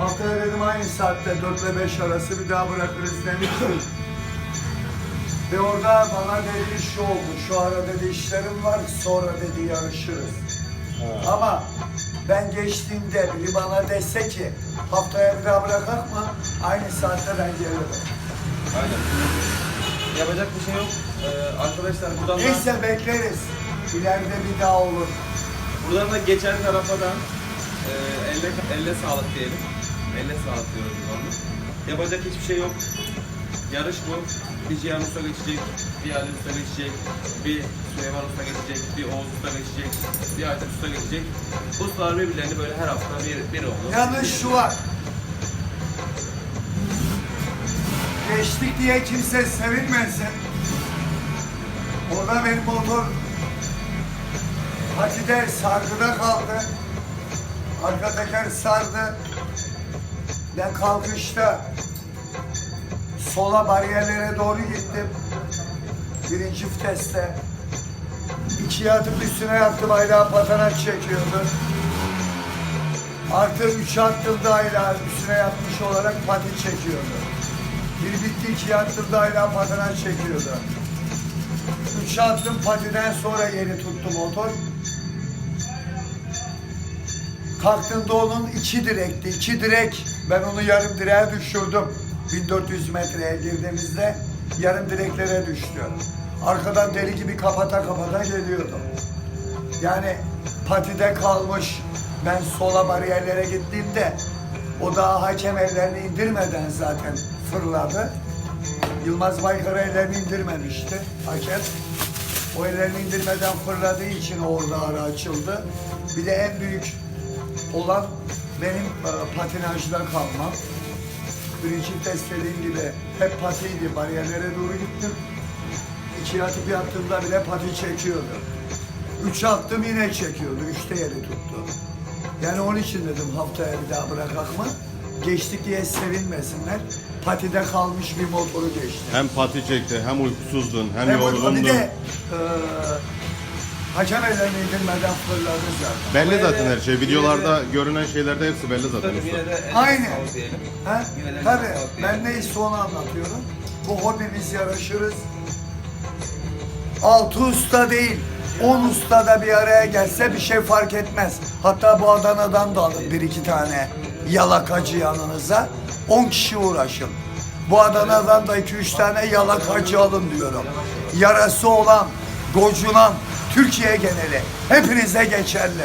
Haftaya dedim aynı saatte 4 ile 5 arası bir daha bırakırız demiştim. Ve orada bana dedi şu oldu, şu ara dedi işlerim var, sonra dedi yarışırız. Ama ben geçtiğimde biri bana dese ki haftaya bir daha bırakak mı? Aynı saatte ben gelirim. Aynen. Yapacak bir şey yok. Ee, arkadaşlar buradan da, Neyse bekleriz. İleride bir daha olur. buradan da geçen tarafa da e, elle, elle sağlık diyelim. Elle sağlık diyoruz buradan da. Yapacak hiçbir şey yok. Yarış bu. Bir Cihan Usta geçecek, bir Ali Usta geçecek, bir Süleyman Usta geçecek, bir Oğuz Usta geçecek, bir Aytaç Usta geçecek. Ustalar birbirlerini böyle her hafta bir, bir olur. Yalnız şu var. Geçtik diye kimse sevinmesin. Orada benim motor patide sargıda kaldı. Arka teker sardı. Ben kalkışta sola bariyerlere doğru gittim. Birinci viteste. İkiye atıp üstüne yattım hala patana çekiyordu. Artı üç attığımda hala üstüne yatmış olarak pati çekiyordu. Bir bitti iki attığımda hala patana çekiyordu. Üç attım patiden sonra yeri tuttu motor. Kalktığında onun iki direkti. iki direk. Ben onu yarım direğe düşürdüm. 1400 metreye girdiğimizde yarım direklere düştü. Arkadan deli gibi kapata kapata geliyordum. Yani patide kalmış. Ben sola bariyerlere gittiğimde o daha hakem ellerini indirmeden zaten fırladı. Yılmaz Baykar ellerini indirmemişti hakem. O ellerini indirmeden fırladığı için orada ara açıldı. Bir de en büyük olan benim e, patinajda kalmam. Birinci test dediğim gibi hep patiydi. Bariyerlere doğru gittim. İki atıp yattığımda bile pati çekiyordu. Üç attım yine çekiyordu. Üçte yeri tuttu. Yani onun için dedim haftaya bir daha bırakak mı? Geçtik diye sevinmesinler. Patide kalmış bir motoru geçti. Hem pati çekti, hem uykusuzdun, hem, Hem yorgundun. bir de e, hakem ellerini indirmeden fırladı zaten. Belli zaten her şey. Videolarda görünen şeylerde hepsi belli zaten Tabii usta. yine de elle Aynen. sağlık diyelim. Ha? Yine de Tabii. sağlık Ben diyelim. neyse onu anlatıyorum. Bu hobimiz yarışırız. Altı usta değil, on usta da bir araya gelse bir şey fark etmez. Hatta bu Adana'dan da alın bir iki tane yalakacı yanınıza. On kişi uğraşın. Bu Adana'dan da iki üç tane yalakacı alın diyorum. Yarası olan, gocunan, Türkiye geneli. Hepinize geçerli.